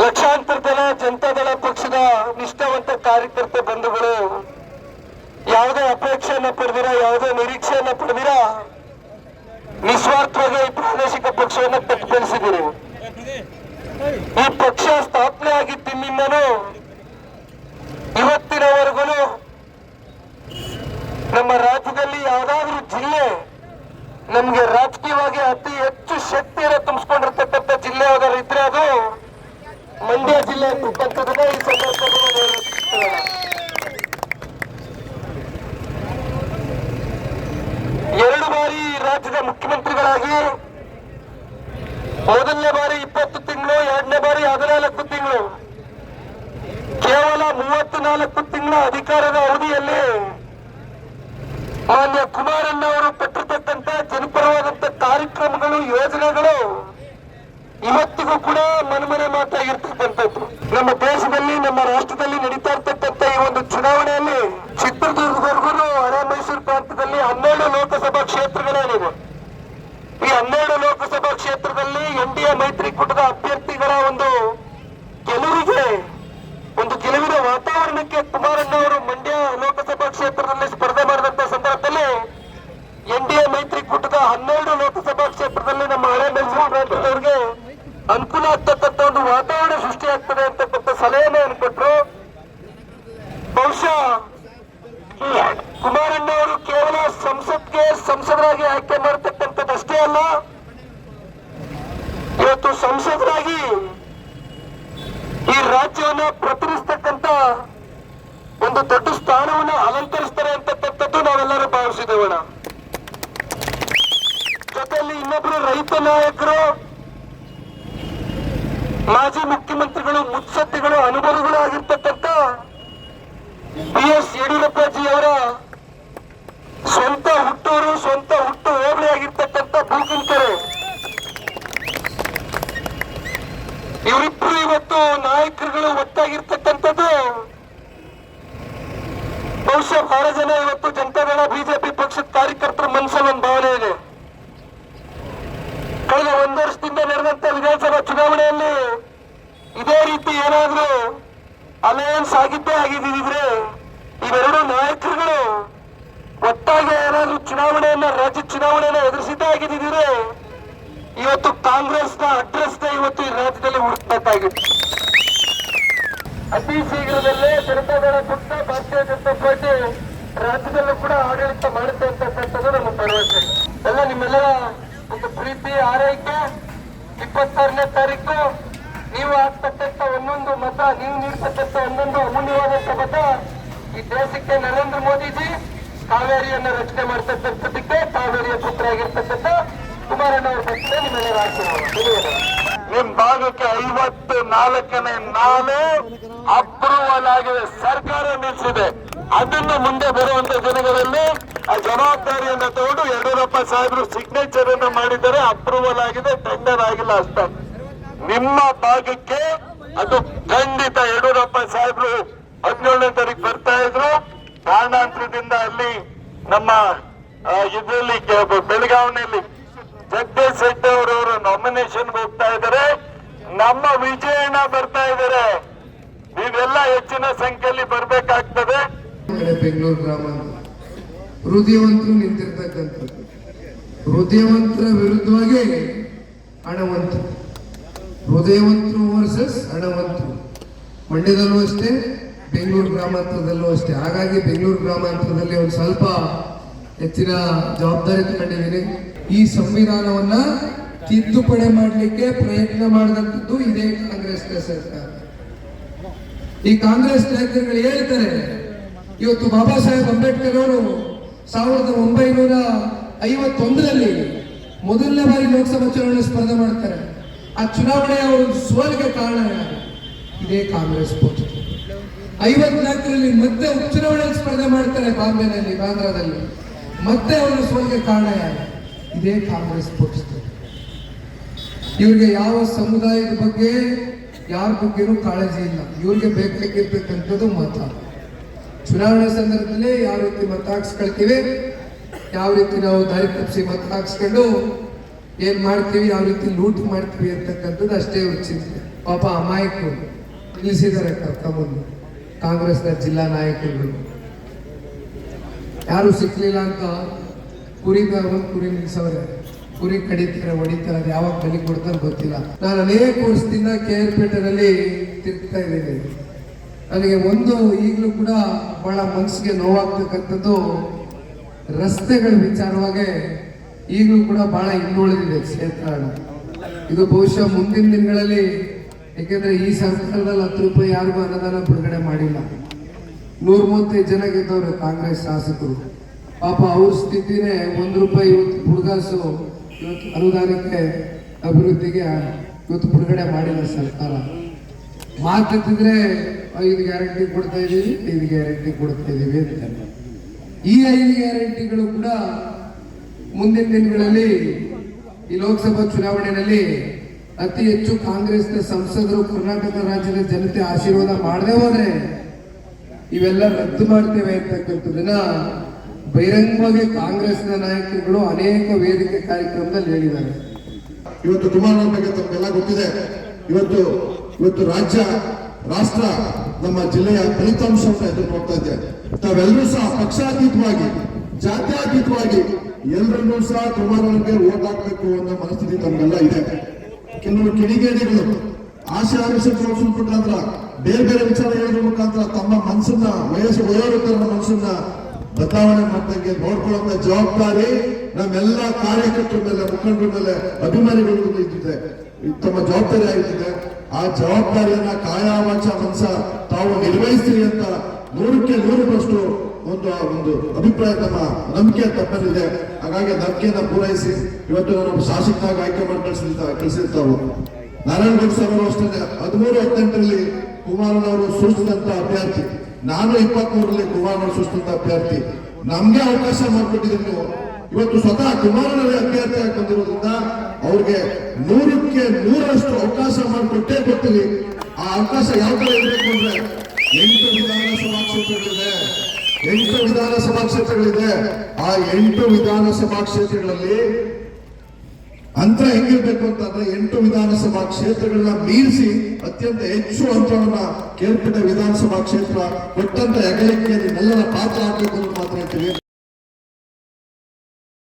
ಲಕ್ಷಾಂತರ ಜನ ಜನತಾದಳ ಪಕ್ಷದ ನಿಷ್ಠಾವಂತ ಕಾರ್ಯಕರ್ತ ಬಂಧುಗಳು, ಯಾವುದೇ ಅಪೇಕ್ಷೆಯನ್ನ ಪಡೆದಿರ, ಯಾವುದೇ ನಿರೀಕ್ಷೆಯನ್ನ ಪಡೆದಿರ, ನಿಸ್ವಾರ್ಥವಾಗಿ ಪ್ರಾದೇಶಿಕ ಪಕ್ಷವನ್ನ ಕಟ್ಟಿಬೆಳೆಸಿದ್ದೀರಿ ಈ ಪಕ್ಷ ಸ್ಥಾಪನೆ ಆಗಿದ್ದಿನಿಂದನೂ ಇವತ್ತಿನವರೆಗೂ ನಮ್ಮ ರಾಜ್ಯದಲ್ಲಿ ಯಾವ್ದಾದ್ರೂ ಜಿಲ್ಲೆ ನಮ್ಗೆ ರಾಜಕೀಯವಾಗಿ ಅತಿ ಹೆಚ್ಚು ಶಕ್ತಿಯನ್ನು ತುಂಬಿಸ್ಕೊಂಡಿರ್ತಕ್ಕಂಥ ಜಿಲ್ಲೆ ಯಾವ್ದಾದ್ರು ಇದ್ರೆ ಅದು ಮಂಡ್ಯ ಜಿಲ್ಲೆ ಅಂತಕ್ಕಂಥದ್ದನ್ನ ಈ ಸಂದರ್ಭದಲ್ಲಿ ನಾನು ಹೇಳಕ್ಕೆ ಎರಡು ಬಾರಿ ರಾಜ್ಯದ ಮುಖ್ಯಮಂತ್ರಿಗಳಾಗಿ ಮೊದಲನೇ ಬಾರಿ ಇಪ್ಪತ್ತು ತಿಂಗಳು, ಎರಡನೇ ಬಾರಿ ಹದಿನಾಲ್ಕು ತಿಂಗಳು. ಕೇವಲ ಮೂವತ್ತು ನಾಲ್ಕು ತಿಂಗಳ ಅಧಿಕಾರದ ಅವಧಿಯಲ್ಲಿ ಮಾನ್ಯ ಕುಮಾರಣ್ಣ ಅವರು ಪಟ್ಟಿರ್ತಕ್ಕಂಥ ಜನಪರವಾದಂತ ಕಾರ್ಯಕ್ರಮಗಳು, ಯೋಜನೆಗಳು ಇವತ್ತಿಗೂ ಕೂಡ ಮನಮನೆ ಮಾತಾಗಿರ್ತಕ್ಕಂಥದ್ದು ನಮ್ಮ ದೇಶದಲ್ಲಿ, ನಮ್ಮ ರಾಷ್ಟ್ರದಲ್ಲಿ ನಡೀತಾ ಇರ್ತಕ್ಕಂಥ ಈ ಒಂದು ಚುನಾವಣೆಯಲ್ಲಿ ಚಿತ್ರದುರ್ಗವರೆಗೂ ಹಳೆ ಮೈಸೂರು ಪ್ರಾಂತದಲ್ಲಿ ಹನ್ನೆರಡು ಲೋಕಸಭಾ ಕ್ಷೇತ್ರಗಳೇನಿವೆ. ಈ ಹನ್ನೆರಡು ಲೋಕಸಭಾ ಇನ್ನೊಬ್ರು ರೈತ ನಾಯಕರು, ಮಾಜಿ ಮುಖ್ಯಮಂತ್ರಿಗಳು, ಮುತ್ಸದ್ದಿಗಳು, ಅನುಭವಗಳು ಆಗಿರ್ತಕ್ಕಂಥ ಬಿ ಎಸ್ ಯಡಿಯೂರಪ್ಪಾಜಿ ಅವರ ಸ್ವಂತ ಹುಟ್ಟೂರು, ಸ್ವಂತ ಹುಟ್ಟು ಹೋಬಳಿ ಆಗಿರ್ತಕ್ಕಂಥ ಬೂಕಿನಕೆರೆ ಇವರಿಬ್ರು ಇವತ್ತು ನಾಯಕರುಗಳು ಒಟ್ಟಾಗಿರ್ತಕ್ಕಂಥದ್ದು ಬಹುಶಃ ಬಹಳ ಜನ ಇವತ್ತು ಜನತಾದಳ ಬಿಜೆಪಿ ಪಕ್ಷದ ಕಾರ್ಯಕರ್ತರ ಮನಸ್ಸಲ್ಲಿ ಒಂದು ಭಾವನೆ ಇದೆ ಕಳೆದ ಒಂದು ವರ್ಷದಿಂದ ನಡೆದಂತ ವಿಧಾನಸಭಾ ಚುನಾವಣೆಯಲ್ಲಿ ಇದೇ ರೀತಿ ಏನಾದ್ರೂ ಅಲಯನ್ಸ್ ಆಗಿದ್ದೇ ಆಗಿದ್ದಿದ್ರೆ ಇವೆರಡು ನಾಯಕರುಗಳು ಏನಾದ್ರೂ ಚುನಾವಣೆಯನ್ನ ರಾಜ್ಯ ಚುನಾವಣೆಯನ್ನ ಎದುರಿಸಿದ್ದೇ ಆಗಿದ್ದಿದ್ರೆ ಇವತ್ತು ಕಾಂಗ್ರೆಸ್ನ ಅಡ್ರೆಸ್ ಇವತ್ತು ಈ ರಾಜ್ಯದಲ್ಲಿ ಹುಡುಕಬೇಕಾಗಿತ್ತು. ಅತಿ ಶೀಘ್ರದಲ್ಲೇ ಜನತಾದಳ ಕೂಡ ಭಾರತೀಯ ಜನತಾ ಪಾರ್ಟಿ ರಾಜ್ಯದಲ್ಲೂ ಕೂಡ ಆಡಳಿತ ಮಾಡುತ್ತೆ ಅಂತಕ್ಕಂಥದ್ದು ನಮ್ಮ ಭರವಸೆ. ಎಲ್ಲ ನಿಮ್ಮೆಲ್ಲರ ಒಂದು ಪ್ರೀತಿ, ಆರೈಕೆ, ಇಪ್ಪತ್ತಾರನೇ ತಾರೀಕು ನೀವು ಹಾಕ್ತಕ್ಕಂಥ ಒಂದೊಂದು ಮತ, ನೀವು ನೀಡ್ತಕ್ಕಂಥ ಒಂದೊಂದು ಅಮೂಲ್ಯವಾದಂಥ ಮತ ಈ ದೇಶಕ್ಕೆ ನರೇಂದ್ರ ಮೋದಿಜಿ ಕಾವೇರಿಯನ್ನ ರಚನೆ ಮಾಡ್ತಕ್ಕಂಥದ್ದಕ್ಕೆ ಕಾವೇರಿಯ ಪುತ್ರ ಆಗಿರ್ತಕ್ಕಂಥ ಕುಮಾರಣ್ಣ ಅವರ ಪಕ್ಷ ನಿಮ್ಮೆಲ್ಲರ ಆಶೀರ್ವಾದ. ನಿಮ್ ಭಾಗಕ್ಕೆ ಐವತ್ತು ನಾಲ್ಕನೇ ನಾಲೆ ಅಪ್ರೂವಲ್ ಆಗಿದೆ ಸರ್ಕಾರ ನಿಲ್ಲಿಸಿದೆ ಅದನ್ನು ಮುಂದೆ ಬರುವಂತ ದಿನಗಳಲ್ಲಿ ಆ ಜವಾಬ್ದಾರಿಯನ್ನ ತಗೊಂಡು ಯಡಿಯೂರಪ್ಪ ಸಾಹೇಬರು ಸಿಗ್ನೇಚರ್ ಅನ್ನು ಮಾಡಿದರೆ ಅಪ್ರೂವಲ್ ಆಗಿದೆ ಟೆಂಡರ್ ಆಗಿಲ್ಲ ಅಷ್ಟೇ. ನಿಮ್ಮ ಭಾಗಕ್ಕೆ ಅದು ಖಂಡಿತ ಯಡಿಯೂರಪ್ಪ ಸಾಹೇಬರು ಹದಿನೇಳನೇ ತಾರೀಕು ಬರ್ತಾ ಇದ್ರು. ಕಾರಣಾಂತರದಿಂದ ಅಲ್ಲಿ ನಮ್ಮ ಇದರಲ್ಲಿ ಬೆಳಗಾವಿನಲ್ಲಿ ಜಗದೀಶ್ ಶೆಟ್ಟಿ ಅವರವರು ನಾಮಿನೇಷನ್ ಹೋಗ್ತಾ ಇದ್ದಾರೆ. ನಮ್ಮ ವಿಜಯಣ್ಣ ಬರ್ತಾ ಇದ್ದಾರೆ. ನೀವೆಲ್ಲ ಹೆಚ್ಚಿನ ಸಂಖ್ಯೆಯಲ್ಲಿ ಬರ್ಬೇಕಾಗ್ತದೆ. ಬೆಂಗಳೂರು ಗ್ರಾಮ ಹೃದಯವಂತರು ನಿಂತಿರ್ತಕ್ಕಂಥದ್ದು. ಹೃದಯವಂತರ ವಿರುದ್ಧವಾಗಿ ಹಣವಂತರು. ಹೃದಯವಂತರು ವರ್ಸಸ್ ಹಣವಂತರು. ಮಂಡ್ಯದಲ್ಲೂ ಅಷ್ಟೇ ಬೆಂಗಳೂರು ಗ್ರಾಮಾಂತರದಲ್ಲೂ ಅಷ್ಟೇ. ಹಾಗಾಗಿ ಬೆಂಗಳೂರು ಗ್ರಾಮಾಂತರದಲ್ಲಿ ಒಂದು ಸ್ವಲ್ಪ ಹೆಚ್ಚಿನ ಜವಾಬ್ದಾರಿ ತಗೊಂಡಿದ್ದೀನಿ. ಈ ಸಂವಿಧಾನವನ್ನ ತಿದ್ದುಪಡಿ ಮಾಡಲಿಕ್ಕೆ ಪ್ರಯತ್ನ ಮಾಡಿದಂಥದ್ದು ಇದೇ ಕಾಂಗ್ರೆಸ್ ಸರ್ಕಾರ. ಈ ಕಾಂಗ್ರೆಸ್ ನಾಯಕರುಗಳು ಹೇಳ್ತಾರೆ, ಇವತ್ತು ಬಾಬಾ ಸಾಹೇಬ್ ಅಂಬೇಡ್ಕರ್ ಅವರು ಸಾವಿರದ ಒಂಬೈನೂರ ಐವತ್ತೊಂದರಲ್ಲಿ ಮೊದಲನೇ ಬಾರಿ ಲೋಕಸಭಾ ಚುನಾವಣೆ ಸ್ಪರ್ಧೆ ಮಾಡ್ತಾರೆ. ಆ ಚುನಾವಣೆಯ ಒಂದು ಸೋಲಿಗೆ ಕಾರಣ? ಇದೇ ಕಾಂಗ್ರೆಸ್ ಪಕ್ಷ. ಐವತ್ನಾಲ್ಕರಲ್ಲಿ ಮತ್ತೆ ಉಪಚುನಾವಣೆಯಲ್ಲಿ ಸ್ಪರ್ಧೆ ಮಾಡ್ತಾರೆ ಬಾಂಬೆನಲ್ಲಿ, ಬಾಂದ್ರಾದಲ್ಲಿ. ಮತ್ತೆ ಅವರು ಸೋಲಿಗೆ ಕಾರಣ ಯಾರು? ಇದೇ ಕಾಂಗ್ರೆಸ್ ಪಕ್ಷದ. ಇವ್ರಿಗೆ ಯಾವ ಸಮುದಾಯದ ಬಗ್ಗೆ, ಯಾರ ಬಗ್ಗೆನೂ ಕಾಳಜಿ ಇಲ್ಲ. ಇವ್ರಿಗೆ ಬೇಕಾಗಿರ್ತಕ್ಕಂಥದ್ದು ಮತ. ಚುನಾವಣೆ ಸಂದರ್ಭದಲ್ಲಿ ಯಾವ ರೀತಿ ಮತ ಹಾಕ್ಸ್ಕೊಳ್ತೀವಿ, ಯಾವ ರೀತಿ ನಾವು ದಾರಿ ತಪ್ಪಿಸಿ ಮತ ಹಾಕ್ಸ್ಕೊಂಡು ಏನ್ ಮಾಡ್ತೀವಿ, ಯಾವ ರೀತಿ ಲೂಟ್ ಮಾಡ್ತೀವಿ ಅಂತಕ್ಕಂಥದ್ದು ಅಷ್ಟೇ ಚಿಂತೆ ಪಾಪ ಅಮಾಯಕರು ನಿಲ್ಲಿಸಿದ್ದಾರೆ ಕರ್ಕೊಂಬಂದು ಕಾಂಗ್ರೆಸ್ನ ಜಿಲ್ಲಾ ನಾಯಕರುಗಳು ಯಾರು ಸಿಕ್ಕಲಿಲ್ಲ ಅಂತ ಕುರಿ ಒಂದು ಕುರಿ ನಿಲ್ಸವ್ರೆ. ಕುರಿ ಕಡಿತಾರೆ ಹೊಡಿತಾರೆ ಅದು ಯಾವಾಗ ಬಲಿ ಕೊಡ್ತಾರೆ ಗೊತ್ತಿಲ್ಲ. ನಾನು ಅನೇಕ ವರ್ಷದಿಂದ ಕೆ ಆರ್ ಪೇಟೆನಲ್ಲಿ ತಿರುಗ್ತಾ ಇದ್ದೀನಿ. ನನಗೆ ಒಂದು ಈಗಲೂ ಕೂಡ ಬಹಳ ಮನಸ್ಸಿಗೆ ನೋವಾಗ್ತಕ್ಕಂಥದ್ದು ರಸ್ತೆಗಳ ವಿಚಾರವಾಗಿ ಈಗಲೂ ಕೂಡ ಬಹಳ ಹಿಂದುಳಿದಿದೆ ಕ್ಷೇತ್ರ. ಇದು ಬಹುಶಃ ಮುಂದಿನ ದಿನಗಳಲ್ಲಿ ಯಾಕೆಂದ್ರೆ ಈ ಸರ್ಕಾರದಲ್ಲಿ ಹತ್ತು ರೂಪಾಯಿ ಯಾರಿಗೂ ಅನುದಾನ ಬಿಡುಗಡೆ ಮಾಡಿಲ್ಲ. ನೂರ ಮೂವತ್ತೈದು ಜನ ಗೆದ್ದವ್ರು ಕಾಂಗ್ರೆಸ್ ಶಾಸಕರು. ಪಾಪ ಅವ್ರ ಸ್ಥಿತಿನೇ ಒಂದು ರೂಪಾಯಿ ಇವತ್ತು ಬುಡ್ಗಾಸು ಇವತ್ತು ಅನುದಾನಕ್ಕೆ ಅಭಿವೃದ್ಧಿಗೆ ಇವತ್ತು ಬಿಡುಗಡೆ ಮಾಡಿಲ್ಲ ಸರ್ಕಾರ. ಮಾತಾಡ್ತಿದ್ರೆ ಐದು ಗ್ಯಾರಂಟಿ ಕೊಡ್ತಾ ಇದೀವಿ ಐದು ಗ್ಯಾರಂಟಿ ಕೊಡ್ತಾ ಇದೀವಿ ಅಂತ. ಈ ಐದು ಗ್ಯಾರಂಟಿಗಳು ಕೂಡ ಮುಂದಿನ ದಿನಗಳಲ್ಲಿ ಈ ಲೋಕಸಭಾ ಚುನಾವಣೆಯಲ್ಲಿ ಅತಿ ಹೆಚ್ಚು ಕಾಂಗ್ರೆಸ್ನ ಸಂಸದರು ಕರ್ನಾಟಕ ರಾಜ್ಯದ ಜನತೆ ಆಶೀರ್ವಾದ ಮಾಡದೆ ಹೋದ್ರೆ ಇವೆಲ್ಲ ರದ್ದು ಮಾಡ್ತೇವೆ ಅಂತಕ್ಕಂಥದ್ದನ್ನ ಬಹಿರಂಗವಾಗಿ ಕಾಂಗ್ರೆಸ್ನ ನಾಯಕರುಗಳು ಅನೇಕ ವೇದಿಕೆ ಕಾರ್ಯಕ್ರಮದಲ್ಲಿ ಹೇಳಿದ್ದಾರೆ. ಇವತ್ತು ಬಗ್ಗೆ ತಮಗೆಲ್ಲ ಗೊತ್ತಿದೆ. ಇವತ್ತು ಇವತ್ತು ರಾಜ್ಯ, ರಾಷ್ಟ್ರ, ನಮ್ಮ ಜಿಲ್ಲೆಯ ಫಲಿತಾಂಶವನ್ನು ಎದುರು ನೋಡ್ತಾ ಇದೆ. ತಾವೆಲ್ಲರೂ ಸಹ ಪಕ್ಷಾತೀತವಾಗಿ, ಜಾತ್ಯಾತೀತವಾಗಿ ಎಲ್ಲರನ್ನೂ ಸಹ ಕುಮಾರನಿಗೆ ಓಟ್ ಹಾಕಬೇಕು ಅನ್ನೋ ಮನಸ್ಥಿತಿ ತಮಗೆಲ್ಲ ಇದೆ. ಕೆಲವು ಕಿಡಿಗೇಡಿಗಳು ಆಶೆ ಆಮಿಷ ತೋರಿಸ್ಬಿಟ್ಟಾದ್ರ ಬೇರೆ ಬೇರೆ ವಿಚಾರ ಹೇಳೋದ್ರ ಮುಖಾಂತರ ತಮ್ಮ ಮನಸ್ಸನ್ನ ವಯಸ್ಸು ವಯೋವೃದ್ಧರ ಮನಸ್ಸನ್ನ ಬದಲಾವಣೆ ಮಾಡ್ದಂಗೆ ನೋಡ್ಕೊಳ್ಳುವಂತ ಜವಾಬ್ದಾರಿ ನಮ್ಮೆಲ್ಲ ಕಾರ್ಯಕರ್ತರ ಮೇಲೆ, ಮುಖಂಡರ ಮೇಲೆ ಅಭಿಮಾನಿಗಳು ಇದ್ದಿದೆ. ಇದು ತಮ್ಮ ಜವಾಬ್ದಾರಿ ಆಗಿದೆ ಆ ಜವಾಬ್ದಾರಿಯನ್ನ ಕಾಯಾವಾಚ ಮನಸ ತಾವು ನಿರ್ವಹಿಸ್ತೀರಿ ಅಂತ ನೂರಕ್ಕೆ ನೂರರಷ್ಟು ಒಂದು ಒಂದು ಅಭಿಪ್ರಾಯ ತಮ್ಮ ನಂಬಿಕೆ ತಪ್ಪಲ್ಲಿದೆ ಹಾಗಾಗಿ ನಂಬಿಕೆಯನ್ನ ಪೂರೈಸಿ. ಇವತ್ತು ನಾನು ಶಾಸಕನಾಗಿ ಆಯ್ಕೆ ಮಾಡಿ ಕಳಿಸಿರ್ತಾ ನಾರಾಯಣ ಗೌಡ್ ಸರ್ ಅವರು ಅಷ್ಟೇ, ಹದಿಮೂರು ಹದಿನೆಂಟರಲ್ಲಿ ಕುಮಾರನವರು ಸೂಚಿಸಿದಂತ ಅಭ್ಯರ್ಥಿ. ನಾನು ಇಪ್ಪತ್ಮೂರರಲ್ಲಿ ಕುಮಾರನವರು ಸೂಚಿಸಿದಂತ ಅಭ್ಯರ್ಥಿ. ನಮ್ಗೆ ಅವಕಾಶ ಮಾಡಿಕೊಟ್ಟಿದ್ದೀರಿ ಇವತ್ತು ಸ್ವತಃ ಕುಮಾರನಲ್ಲಿ ಅಭ್ಯರ್ಥಿ ಆಗಿ ಬಂದಿರೋದ್ರಿಂದ ಅವ್ರಿಗೆ ನೂರಕ್ಕೆ ನೂರಷ್ಟು ಅವಕಾಶ ಮಾಡಿಕೊಟ್ಟೇ ಕೊಡ್ತೀವಿ ಆ ಅವಕಾಶ ಯಾವ ತರ ಇರಬೇಕು ಅಂದ್ರೆ ಎಂಟು ವಿಧಾನಸಭಾ ಕ್ಷೇತ್ರಗಳಿದೆ. ಎಂಟು ವಿಧಾನಸಭಾ ಕ್ಷೇತ್ರಗಳಿದೆ. ಆ ಎಂಟು ವಿಧಾನಸಭಾ ಕ್ಷೇತ್ರಗಳಲ್ಲಿ ಅಂತರ ಹೆಂಗಿರ್ಬೇಕು ಅಂತಂದ್ರೆ ಎಂಟು ವಿಧಾನಸಭಾ ಕ್ಷೇತ್ರಗಳನ್ನ ಮೀರಿಸಿ ಅತ್ಯಂತ ಹೆಚ್ಚು ಅಂತರವನ್ನ ಕೇಳ್ಪಿಟ್ಟ ವಿಧಾನಸಭಾ ಕ್ಷೇತ್ರ ಕೊಟ್ಟಂತ ಹೆಗಲಿಕೆಯಲ್ಲಿ ಎಲ್ಲರ ಪಾತ್ರ ಆಗಬೇಕು ಅಂತ ಮಾತ್ರ ಹೇಳ್ತೀವಿ.